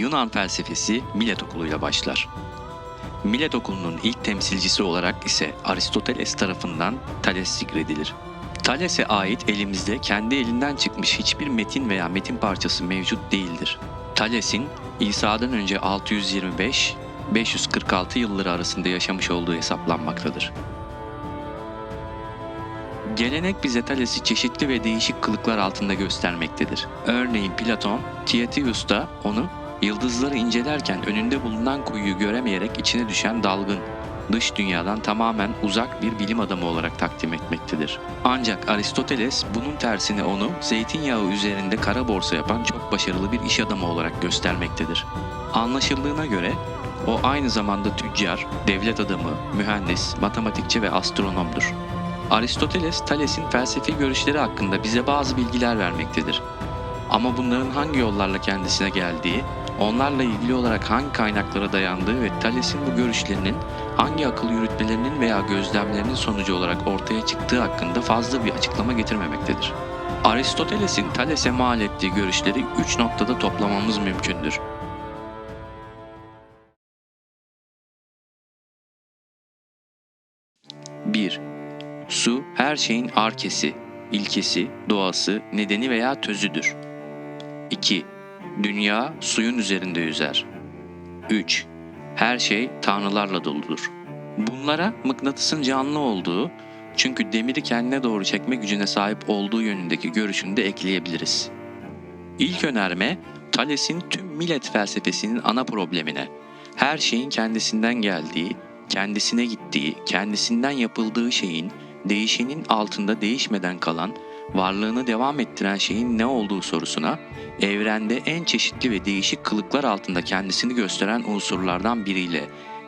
Yunan felsefesi Milet okuluyla başlar. Milet okulunun ilk temsilcisi olarak ise Aristoteles tarafından Thales zikredilir. Thales'e ait elimizde kendi elinden çıkmış hiçbir metin veya metin parçası mevcut değildir. Thales'in İsa'dan önce 625-546 yılları arasında yaşamış olduğu hesaplanmaktadır. Gelenek bize Thales'i çeşitli ve değişik kılıklar altında göstermektedir. Örneğin Platon, Titius'ta onu yıldızları incelerken önünde bulunan kuyuyu göremeyerek içine düşen dalgın, dış dünyadan tamamen uzak bir bilim adamı olarak takdim etmektedir. Ancak Aristoteles bunun tersine onu zeytinyağı üzerinde kara borsa yapan çok başarılı bir iş adamı olarak göstermektedir. Anlaşıldığına göre o aynı zamanda tüccar, devlet adamı, mühendis, matematikçi ve astronomdur. Aristoteles, Thales'in felsefi görüşleri hakkında bize bazı bilgiler vermektedir. Ama bunların hangi yollarla kendisine geldiği, onlarla ilgili olarak hangi kaynaklara dayandığı ve Thales'in bu görüşlerinin hangi akıl yürütmelerinin veya gözlemlerinin sonucu olarak ortaya çıktığı hakkında fazla bir açıklama getirmemektedir. Aristoteles'in Thales'e mal ettiği görüşleri üç noktada toplamamız mümkündür. 1. Su her şeyin arkesi, ilkesi, doğası, nedeni veya tözüdür. 2. Dünya suyun üzerinde yüzer. 3. Her şey tanrılarla doludur. Bunlara mıknatısın canlı olduğu, çünkü demiri kendine doğru çekme gücüne sahip olduğu yönündeki görüşünü de ekleyebiliriz. İlk önerme, Thales'in tüm millet felsefesinin ana problemine, her şeyin kendisinden geldiği, kendisine gittiği, kendisinden yapıldığı şeyin, değişenin altında değişmeden kalan, varlığını devam ettiren şeyin ne olduğu sorusuna, evrende en çeşitli ve değişik kılıklar altında kendisini gösteren unsurlardan biriyle,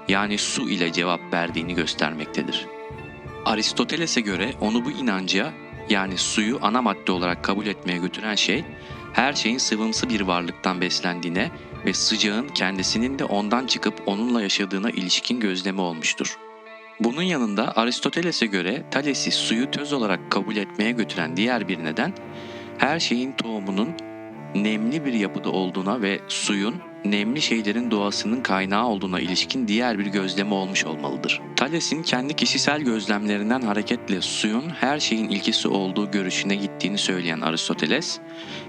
yani su ile cevap verdiğini göstermektedir. Aristoteles'e göre onu bu inanca, yani suyu ana madde olarak kabul etmeye götüren şey, her şeyin sıvımsı bir varlıktan beslendiğine ve sıcağın kendisinin de ondan çıkıp onunla yaşadığına ilişkin gözlemi olmuştur. Bunun yanında Aristoteles'e göre Thales'i suyu töz olarak kabul etmeye götüren diğer bir neden, her şeyin tohumunun nemli bir yapıda olduğuna ve suyun nemli şeylerin doğasının kaynağı olduğuna ilişkin diğer bir gözlemi olmuş olmalıdır. Thales'in kendi kişisel gözlemlerinden hareketle suyun her şeyin ilkesi olduğu görüşüne gittiğini söyleyen Aristoteles,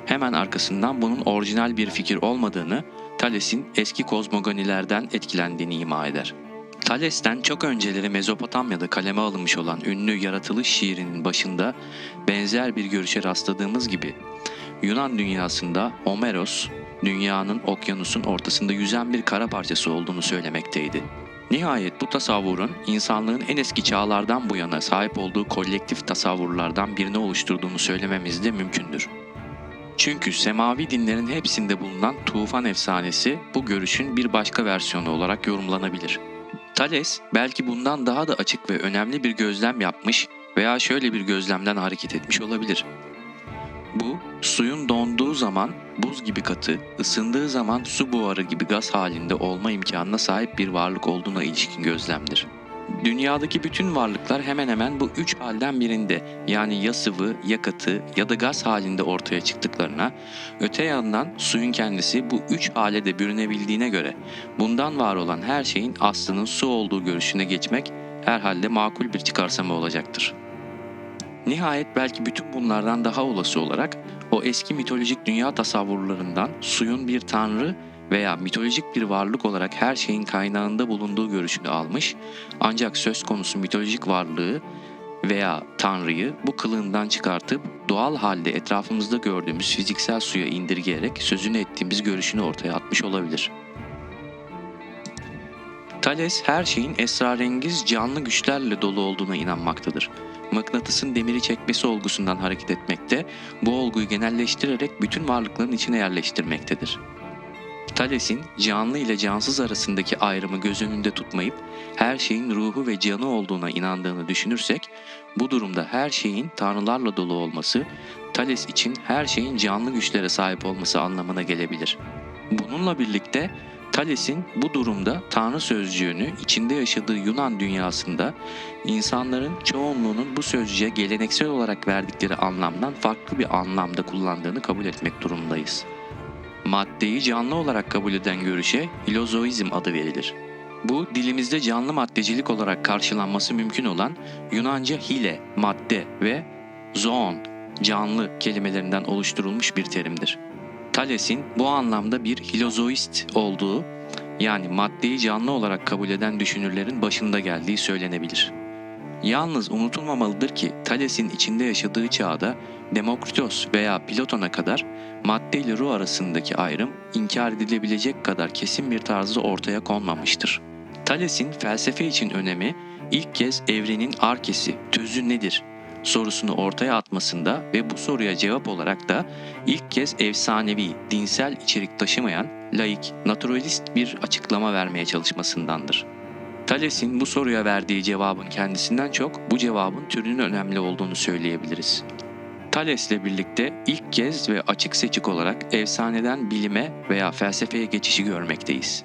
hemen arkasından bunun orijinal bir fikir olmadığını, Thales'in eski kozmogonilerden etkilendiğini ima eder. Thales'ten çok önceleri Mezopotamya'da kaleme alınmış olan ünlü yaratılış şiirinin başında benzer bir görüşe rastladığımız gibi Yunan dünyasında Homeros, dünyanın okyanusun ortasında yüzen bir kara parçası olduğunu söylemekteydi. Nihayet bu tasavvurun insanlığın en eski çağlardan bu yana sahip olduğu kolektif tasavvurlardan birini oluşturduğunu söylememiz de mümkündür. Çünkü semavi dinlerin hepsinde bulunan tufan efsanesi bu görüşün bir başka versiyonu olarak yorumlanabilir. Thales belki bundan daha da açık ve önemli bir gözlem yapmış veya şöyle bir gözlemden hareket etmiş olabilir. Bu, suyun donduğu zaman buz gibi katı, ısındığı zaman su buharı gibi gaz halinde olma imkanına sahip bir varlık olduğuna ilişkin gözlemdir. Dünyadaki bütün varlıklar hemen hemen bu üç halden birinde yani ya sıvı ya katı ya da gaz halinde ortaya çıktıklarına, öte yandan suyun kendisi bu üç hale de bürünebildiğine göre bundan var olan her şeyin aslının su olduğu görüşüne geçmek herhalde makul bir çıkarsama olacaktır. Nihayet belki bütün bunlardan daha olası olarak o eski mitolojik dünya tasavvurlarından suyun bir tanrı veya mitolojik bir varlık olarak her şeyin kaynağında bulunduğu görüşünü almış ancak söz konusu mitolojik varlığı veya tanrıyı bu kılığından çıkartıp doğal halde etrafımızda gördüğümüz fiziksel suya indirgeyerek sözünü ettiğimiz görüşünü ortaya atmış olabilir. Thales her şeyin esrarengiz canlı güçlerle dolu olduğuna inanmaktadır. Mıknatısın demiri çekmesi olgusundan hareket etmekte, bu olguyu genelleştirerek bütün varlıkların içine yerleştirmektedir. Thales'in canlı ile cansız arasındaki ayrımı göz önünde tutmayıp her şeyin ruhu ve canı olduğuna inandığını düşünürsek, bu durumda her şeyin tanrılarla dolu olması, Thales için her şeyin canlı güçlere sahip olması anlamına gelebilir. Bununla birlikte Thales'in bu durumda tanrı sözcüğünü içinde yaşadığı Yunan dünyasında insanların çoğunluğunun bu sözcüğe geleneksel olarak verdikleri anlamdan farklı bir anlamda kullandığını kabul etmek durumundayız. Maddeyi canlı olarak kabul eden görüşe hilozoizm adı verilir. Bu dilimizde canlı maddecilik olarak karşılanması mümkün olan Yunanca hile, madde ve zoon, canlı kelimelerinden oluşturulmuş bir terimdir. Thales'in bu anlamda bir hilozoist olduğu yani maddeyi canlı olarak kabul eden düşünürlerin başında geldiği söylenebilir. Yalnız unutulmamalıdır ki Thales'in içinde yaşadığı çağda Demokritos veya Platon'a kadar madde ile ruh arasındaki ayrım inkar edilebilecek kadar kesin bir tarzda ortaya konmamıştır. Thales'in felsefe için önemi ilk kez evrenin arkesi, tözü nedir sorusunu ortaya atmasında ve bu soruya cevap olarak da ilk kez efsanevi, dinsel içerik taşımayan, laik, naturalist bir açıklama vermeye çalışmasındandır. Thales'in bu soruya verdiği cevabın kendisinden çok bu cevabın türünün önemli olduğunu söyleyebiliriz. Thales'le birlikte ilk kez ve açık seçik olarak efsaneden bilime veya felsefeye geçişi görmekteyiz.